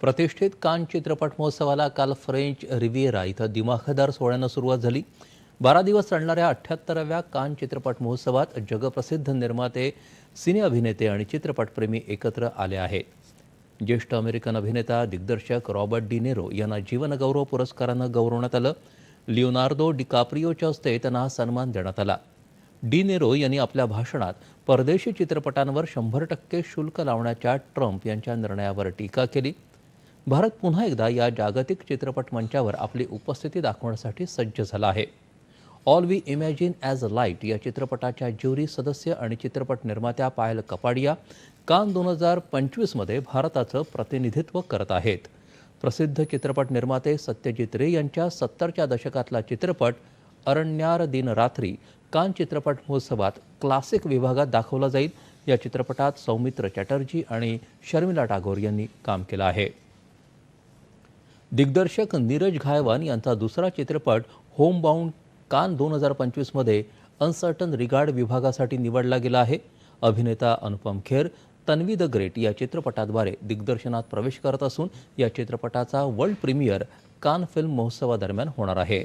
प्रतिष्ठित कान चित्रपट महोत्सवाला काल फ्रेंच रिव्हिएरा इथं दिमाखदार सोहळ्यानं सुरुवात झाली. बारा दिवस चालणाऱ्या अठ्ठ्याहत्तराव्या कान चित्रपट महोत्सवात जगप्रसिद्ध निर्माते सिने अभिनेते आणि चित्रपटप्रेमी एकत्र आले आहेत ज्येष्ठ अमेरिकन अभिनेता दिग्दर्शक रॉबर्ट डी नेरो यांना जीवनगौरव पुरस्कारानं गौरवण्यात आलं. लिओनार्दो डिकाप्रियोच्या हस्ते त्यांना हा सन्मान देण्यात आला. डी नेरो यांनी आपल्या भाषणात परदेशी चित्रपटांवर शंभर टक्के शुल्क लावण्याच्या ट्रम्प यांच्या निर्णयावर टीका केली. भारत पुन्हा एकदा या जागतिक चित्रपट मंचावर आपली उपस्थिती दाखवण्यासाठी सज्ज झाला आहे. All we imagine as a light या चित्रपटाच्या ज्युरी सदस्य आणि चित्रपट निर्मात्या पायल कपाडिया कान दोन हजार पंचवीसमध्ये भारताचं प्रतिनिधित्व करत आहेत. प्रसिद्ध चित्रपट निर्माते सत्यजित रे यांच्या सत्तरच्या दशकातला चित्रपट अरण्यार दिन रात्री कान चित्रपट महोत्सवात क्लासिक विभागात दाखवला जाईल. या चित्रपटात सौमित्र चॅटर्जी आणि शर्मिला टागोर यांनी काम केलं आहे. दिग्दर्शक नीरज घायवान यांचा दुसरा चित्रपट होमबाऊंड कान दोन हजार पंचवीसमध्ये अनसर्टन रिगार्ड विभागासाठी निवडला गेला आहे. अभिनेता अनुपम खेर तन्वी द ग्रेट या चित्रपटाद्वारे दिग्दर्शनात प्रवेश करत असून या चित्रपटाचा वर्ल्ड प्रीमियर कान फिल्म महोत्सवादरम्यान होणार आहे.